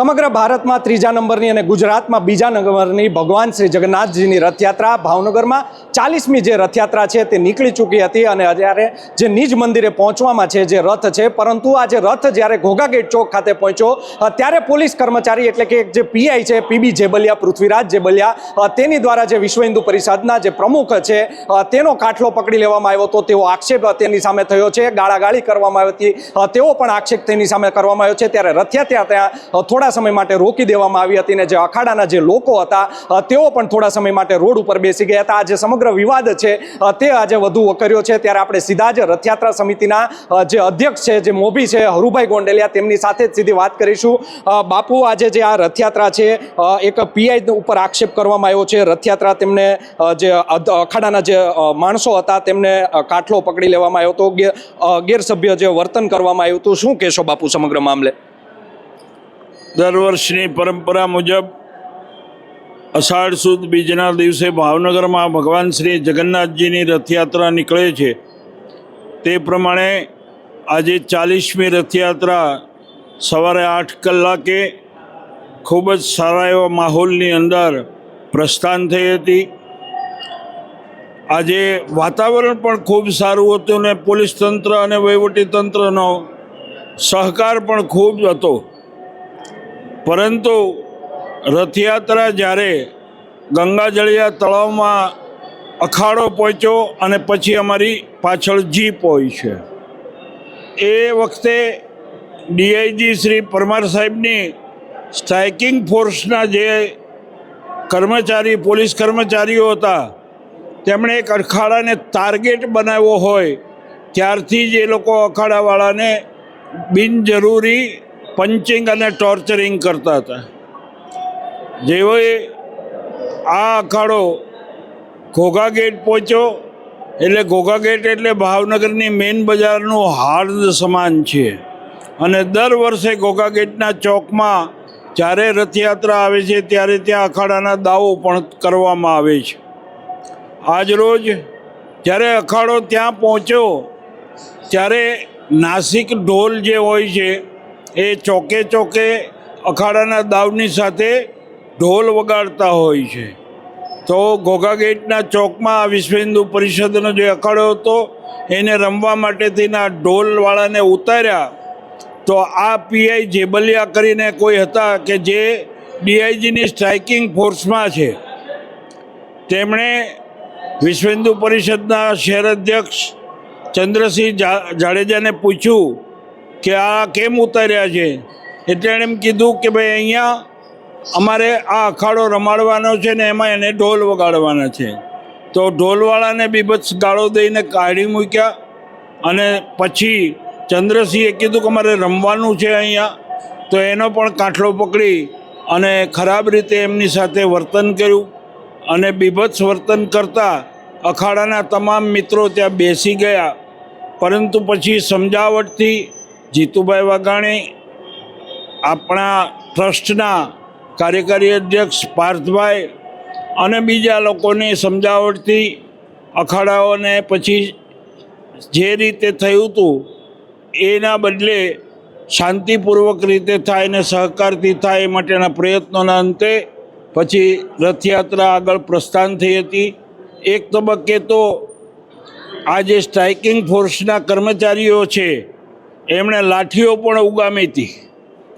સમગ્ર ભારતમાં ત્રીજા નંબરની અને ગુજરાતમાં બીજા નંબરની ભગવાન શ્રી જગન્નાથજીની રથયાત્રા ભાવનગરમાં ચાલીસમી જે રથયાત્રા છે તે નીકળી ચૂકી હતી અને અત્યારે જે નિજ મંદિરે પહોંચવામાં છે જે રથ છે પરંતુ આ જે રથ જ્યારે ઘોઘા ગેટ ચોક ખાતે પહોંચ્યો ત્યારે પોલીસ કર્મચારી એટલે કે જે પીઆઈ છે પીબી જેબલિયા પૃથ્વીરાજ જેબલિયા તેની દ્વારા જે વિશ્વ હિન્દુ પરિષદના જે પ્રમુખ છે તેનો કાટલો પકડી લેવામાં આવ્યો હતો તેવો આક્ષેપ તેની સામે થયો છે ગાળાગાળી કરવામાં આવી હતી તેવો પણ આક્ષેપ તેની સામે કરવામાં આવ્યો છે ત્યારે રથયાત્રા ત્યાં અ, થોડા સમય માટે રોકી દેવામાં આવી હતી અને જે અખાડાના જે લોકો હતા તેઓ પણ થોડા સમય માટે રોડ ઉપર બેસી ગયા હતા. આ જે સમગ્ર વિવાદ છે તે આજે વધુ વકર્યો છે. ત્યારે આપણે સીધા જ રથયાત્રા સમિતિના જે અધ્યક્ષ છે, જે મોભી છે, હરુભાઈ ગોંડલિયા, તેમની સાથે જ સીધી વાત કરીશું. બાપુ, આજે જે આ રથયાત્રા છે એક પીઆઈ ઉપર આક્ષેપ કરવામાં આવ્યો છે. રથયાત્રા તેમને જે અખાડાના જે માણસો હતા, તેમને કાટલો પકડી લેવામાં આવ્યો હતો. ગેરસભ્ય જે વર્તન કરવામાં આવ્યું હતું. શું કહેશો બાપુ સમગ્ર મામલે? દર વર્ષની પરંપરા મુજબ અષાઢ સુદ બીજના દિવસે ભાવનગરમાં ભગવાન શ્રી જગન્નાથજીની રથયાત્રા નીકળે છે. તે પ્રમાણે આજે ચાલીસમી રથયાત્રા સવારે આઠ કલાકે ખૂબ જ સારા એવા માહોલની અંદર પ્રસ્થાન થઈ હતી. આજે વાતાવરણ પણ ખૂબ સારું હતું ને પોલીસ તંત્ર અને વહીવટી તંત્રનો સહકાર પણ ખૂબ હતો. પરંતુ રથયાત્રા જ્યારે ગંગાજળિયા તળાવમાં અખાડો પહોંચ્યો અને પછી અમારી પાછળ જીપ હોય છે. એ વખતે ડીઆઈજી શ્રી પરમાર સાહેબની સ્ટ્રાઇકિંગ ફોર્સના જે કર્મચારી, પોલીસ કર્મચારીઓ હતા, તેમણે એક અખાડાને ટાર્ગેટ બનાવ્યો હોય, ત્યારથી જ એ લોકો અખાડાવાળાને બિનજરૂરી પંચિંગ અને ટોર્ચરિંગ કરતા હતા. જેઓએ આ અખાડો ઘોઘા ગેટ પહોંચ્યો, એટલે ઘોઘા ગેટ એટલે ભાવનગરની મેઇન બજારનું હાર્દ સમાન છે. અને દર વર્ષે ઘોઘા ગેટના ચોકમાં જ્યારે રથયાત્રા આવે છે, ત્યારે ત્યાં અખાડાના દાવો પણ કરવામાં આવે છે. આજરોજ જ્યારે અખાડો ત્યાં પહોંચ્યો, ત્યારે નાસિક ઢોલ જે હોય છે એ ચોકે ચોકે અખાડાના દાવની સાથે ઢોલ વગાડતા હોય છે. તો ઘોઘા ગેટના ચોકમાં આ વિશ્વ હિન્દુ પરિષદનો જે અખાડો હતો, એને રમવા માટે તેના ઢોલવાળાને ઉતાર્યા. તો આ પીઆઈ જેબલિયા કરીને કોઈ હતા કે જે ડીઆઈજીની સ્ટ્રાઇકિંગ ફોર્સમાં છે. તેમણે વિશ્વ હિન્દુ પરિષદના શહેર અધ્યક્ષ ચંદ્રસિંહ જાડેજાને પૂછ્યું કે આ કેમ ઉતાર્યા છે? એટલે એણે એમ કીધું કે ભાઈ અહીંયા અમારે આ અખાડો રમાડવાનો છે ને એમાં એને ઢોલ વગાડવાના છે. તો ઢોલવાળાને બીભત્સ ગાળો દઈને કાઢી મૂક્યા અને પછી ચંદ્રસિંહે કીધું કે અમારે રમવાનું છે અહીંયા. તો એનો પણ કાંઠલો પકડી અને ખરાબ રીતે એમની સાથે વર્તન કર્યું અને બીભત્સ વર્તન કરતા અખાડાના તમામ મિત્રો ત્યાં બેસી ગયા. પરંતુ પછી સમજાવટથી જીતુભાઈ વાઘાણી આપણા ટ્રસ્ટના કાર્યકારી અધ્યક્ષ પાર્થભાઈ અને બીજા લોકોની સમજાવટથી અખાડાઓને પછી જે રીતે થયું હતું, એના બદલે શાંતિપૂર્વક રીતે થાય ને સહકારથી થાય એ માટેના પ્રયત્નોના અંતે પછી રથયાત્રા આગળ પ્રસ્થાન થઈ હતી. એક તબક્કે તો આ જે સ્ટ્રાઇકિંગ ફોર્સના કર્મચારીઓ છે એમણે લાઠીઓ પણ ઉગામી હતી.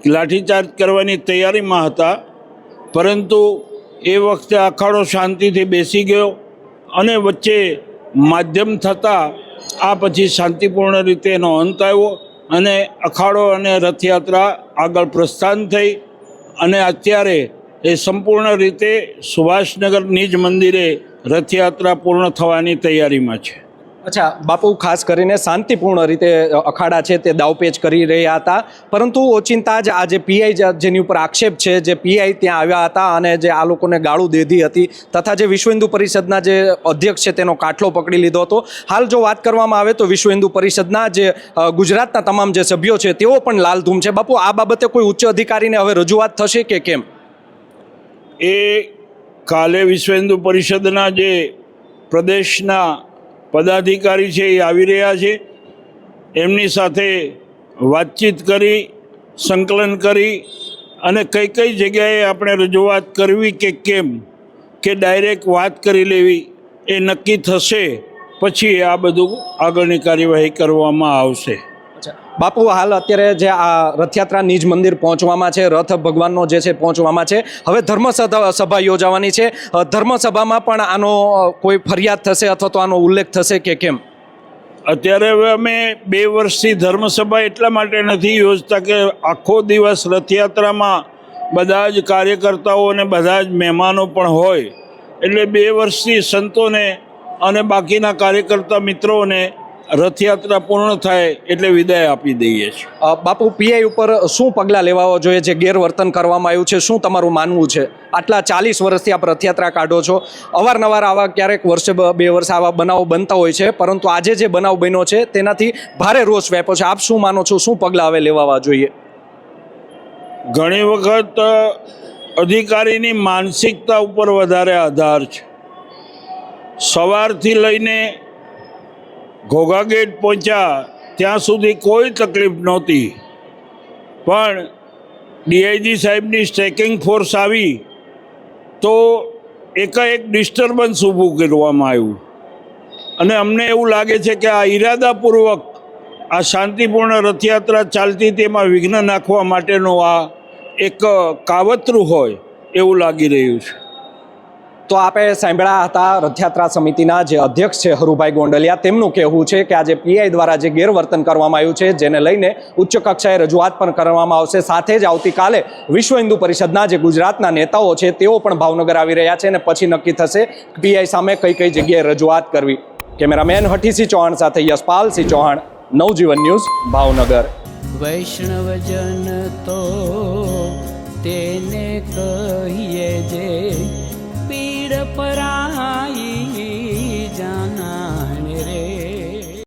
લાઠીચાર્જ કરવાની તૈયારીમાં હતા, પરંતુ એ વખતે અખાડો શાંતિથી બેસી ગયો અને વચ્ચે માધ્યમ થતાં આ પછી શાંતિપૂર્ણ રીતે એનો અંત આવ્યો અને અખાડો અને રથયાત્રા આગળ પ્રસ્થાન થઈ અને અત્યારે એ સંપૂર્ણ રીતે સુભાષનગર નિજ મંદિરે રથયાત્રા પૂર્ણ થવાની તૈયારીમાં છે. અચ્છા, બાપુ ખાસ કરીને શાંતિપૂર્ણ રીતે અખાડા છે તે દાવપેચ કરી રહ્યા હતા. પરંતુ ઓચિંતા જ આ જે પીઆઈ જેની ઉપર આક્ષેપ છે, જે પીઆઈ ત્યાં આવ્યા હતા અને જે આ લોકોને ગાળું દીધી હતી તથા જે વિશ્વ હિન્દુ પરિષદના જે અધ્યક્ષ છે તેનો કાટલો પકડી લીધો હતો. હાલ જો વાત કરવામાં આવે તો વિશ્વ હિન્દુ પરિષદના જે ગુજરાતના તમામ જે સભ્યો છે તેઓ પણ લાલધૂમ છે. બાપુ, આ બાબતે કોઈ ઉચ્ચ અધિકારીને હવે રજૂઆત થશે કે કેમ? એ કાલે વિશ્વ હિન્દુ પરિષદના જે પ્રદેશના પદાધિકારી છે એ આવી રહ્યા છે એમની સાથે વાતચીત કરી, સંકલન કરી અને કઈ કઈ જગ્યાએ આપણે રજૂઆત કરવી કે કેમ, કે ડાયરેક્ટ વાત કરી લેવી એ નક્કી થશે, પછી આ બધું આગળની કાર્યવાહી કરવામાં આવશે. બાપુ, હાલ અત્યારે જે આ રથયાત્રા નિજ મંદિર પહોંચવામાં છે, રથ ભગવાનનો જે છે પહોંચવામાં છે, હવે ધર્મ સભા યોજાવાની છે. ધર્મસભામાં પણ આનો કોઈ ફરિયાદ થશે અથવા તો આનો ઉલ્લેખ થશે કે કેમ? અત્યારે હવે અમે બે વર્ષથી ધર્મસભા એટલા માટે નથી યોજતા કે આખો દિવસ રથયાત્રામાં બધા જ કાર્યકર્તાઓ અને બધા જ મહેમાનો પણ હોય. એટલે બે વર્ષથી સંતોને અને બાકીના કાર્યકર્તા મિત્રોને રથયાત્રા પૂર્ણ થાય એટલે વિદાય આપી દઈએ છીએ. બાપુ પીઆઈ ઉપર શું પગલાં લેવા જોઈએ જે ગેરવર્તન કરવામાં આવ્યું છે? શું તમારું માનવું છે? આટલા ચાલીસ વર્ષથી આપ રથયાત્રા કાઢો છો. અવારનવાર આવા ક્યારેક વર્ષે બે વર્ષ આવા બનાવો બનતા હોય છે પરંતુ આજે જે બનાવ બન્યો છે તેનાથી ભારે રોષ વ્યાપ્યો છે. આપ શું માનો છો? શું પગલાં હવે લેવા જોઈએ? ઘણી વખત અધિકારીની માનસિકતા ઉપર વધારે આધાર છે. સવારથી લઈને ઘોઘા ગેટ પહોંચ્યા, ત્યાં સુધી કોઈ તકલીફ નહોતી. પણ ડીઆઈજી સાહેબની સ્ટ્રેકિંગ ફોર્સ આવી, તો એકાએક ડિસ્ટર્બન્સ ઊભું કરવામાં આવ્યું. અને અમને એવું લાગે છે કે આ ઈરાદાપૂર્વક આ શાંતિપૂર્ણ રથયાત્રા ચાલતી તેમાં વિઘ્ન નાખવા માટેનો આ એક કાવતરું હોય એવું લાગી રહ્યું છે. તો આપે સાંભળ્યા હતા રથયાત્રા સમિતિના જે અધ્યક્ષ છે હરુભાઈ ગોંડલિયા, તેમનું કહેવું છે કે આજે પીઆઈ દ્વારા જે ગેરવર્તન કરવામાં આવ્યું છે, જેને લઈને ઉચ્ચ કક્ષાએ રજૂઆત પણ કરવામાં આવશે. સાથે જ આવતીકાલે વિશ્વ હિન્દુ પરિષદના જે ગુજરાતના નેતાઓ છે, તેઓ પણ ભાવનગર આવી રહ્યા છે અને પછી નક્કી થશે પીઆઈ સામે કઈ કઈ જગ્યાએ રજૂઆત કરવી. કેમેરામેન હઠીસિંહ ચૌહાણ સાથે યશપાલસિંહ ચૌહાણ, નવજીવન ન્યૂઝ, ભાવનગર. વૈષ્ણવજન તો તેને કહીએ જે પરાઈ